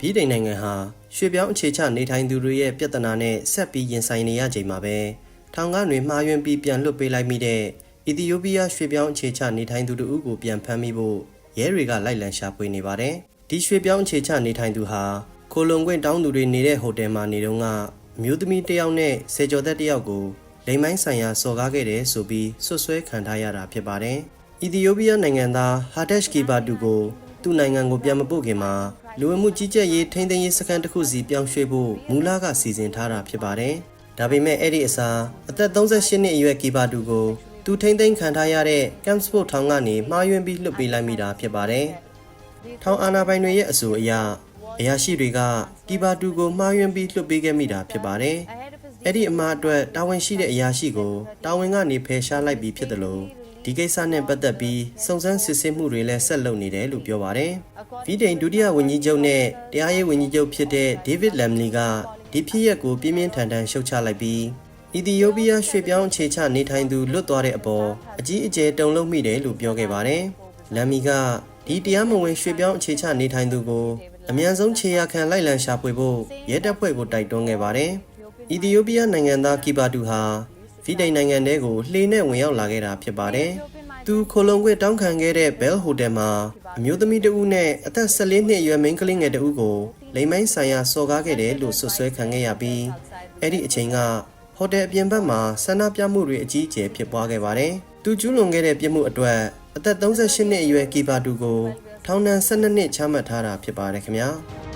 ဗြိတိန်နိုင်ငံဟာရွှေပြောင်းအခြေချနေထိုင်သူတွေရဲ့ပြဿနာနဲ့ဆက်ပြီးရင်ဆိုင်နေရချိန်မှာပဲထောင်ကနေမှားယွင်းပြီးပြန်လွတ်ပေးလိုက်မိတဲ့အီသီယိုးပီးယားရွှေပြောင်းအခြေချနေထိုင်သူတို့ကိုပြန်ဖမ်းမိဖို့ရဲတွေကလိုက်လံရှာဖွေနေပါတယ်။ဒီရွှေပြောင်းအခြေချနေထိုင်သူဟာကိုလုံခွင့်တောင်းသူတွေနေတဲ့ဟိုတယ်မှာနေတော့ကအမျိုးသမီးတစ်ယောက်နဲ့ဆယ်ကျော်သက်တစ်ယောက်ကိုလိမ်မိုင်းဆိုင်ရာစော်ကားခဲ့တယ်ဆိုပြီးဆွတ်ဆွဲခံထားရတာဖြစ်ပါတယ်။အီသီယိုးပီးယားနိုင်ငံသားဟာဒက်ရှ်ကီဘာတူကိုသူ့နိုင်ငံကိုပြန်မပို့ခင်မှာ လူဝင်မှုကြီးကြပ်ရေးထိန်းသိမ်းရေးစခန်းတစ်ခုစီပြောင်းရွှေ့ဖို့မူလကစီစဉ်ထားတာဖြစ်ပါတယ်။ဒါပေမဲ့အဲ့ဒီအစားအသက်38နှစ်အရွယ်ကီဘာတူကိုသူထိန်းသိမ်းခံထားရတဲ့ကမ်စပို့ထောင်ကနေမှားယွင်းပြီးလွတ်ပေးလိုက်မိတာဖြစ်ပါတယ်။ထောင်အာဏာပိုင်တွေရဲ့အဆိုအရအရာရှိတွေကကီဘာတူကိုမှားယွင်းပြီးလွတ်ပေးခဲ့မိတာဖြစ်ပါတယ်။အဲ့ဒီအမှားအတွက်တာဝန်ရှိတဲ့အရာရှိကိုတာဝန်ကနေဖယ်ရှားလိုက်ပြီးဖြစ်တယ်လို့ ဒီကိစ္စနဲ့ပတ်သက်ပြီးစုံစမ်းစစ်ဆေးမှုတွေလည်းဆက်လုပ်နေတယ်လို့ပြောပါတယ်။ဗြိတိန်ဒုတိယဝန်ကြီးချုပ်နဲ့တရားရေးဝန်ကြီးချုပ်ဖြစ်တဲ့ဒေးဗစ်လမ်လီကဒီဖြစ်ရပ်ကိုပြင်းပြင်းထန်ထန်ရှုတ်ချလိုက်ပြီးအီသီယိုးပီးယားရွှေပြောင်းအခြေချနေထိုင်သူလွတ်သွားတဲ့အပေါ်အကြီးအကျယ်တုန်လှုပ်မိတယ်လို့ပြောခဲ့ပါတယ်။လမ်မီကဒီတရားမဝင်ရွှေပြောင်းအခြေချနေထိုင်သူကိုအမြန်ဆုံးခြေရာခံလိုက်လံရှာဖွေဖို့ရဲတပ်ဖွဲ့ကိုတိုက်တွန်းခဲ့ပါတယ်။အီသီယိုးပီးယားနိုင်ငံသားကီဘာတူဟာ ဗြိတိန်နိုင်ငံထဲကိုလှေနဲ့ဝင်ရောက်လာခဲ့တာဖြစ်ပါတယ်။သူခိုလုံခွင့်တောင်းခံခဲ့တဲ့ဘဲလ်ဟိုတယ်မှာအမျိုးသမီးတဦးနဲ့အသက်14နှစ်အရွယ်မိန်းကလေးငယ်တဦးကိုလိမ်မိုင်းဆိုင်ရာစော်ကားခဲ့တယ်လို့ဆွဆွဲခံခဲ့ရပြီးအဲ့ဒီအချိန်ကဟိုတယ်အပြင်ဘက်မှာဆန္ဒပြမှုတွေအကြီးအကျယ်ဖြစ်ပွားခဲ့ပါတယ်။သူကျူးလွန်ခဲ့တဲ့ပြစ်မှုအတွက်အသက်38နှစ်အရွယ်ကီဘာတူကိုထောင်ဒဏ်12နှစ်ချမှတ်ထားတာဖြစ်ပါတယ်ခင်ဗျာ။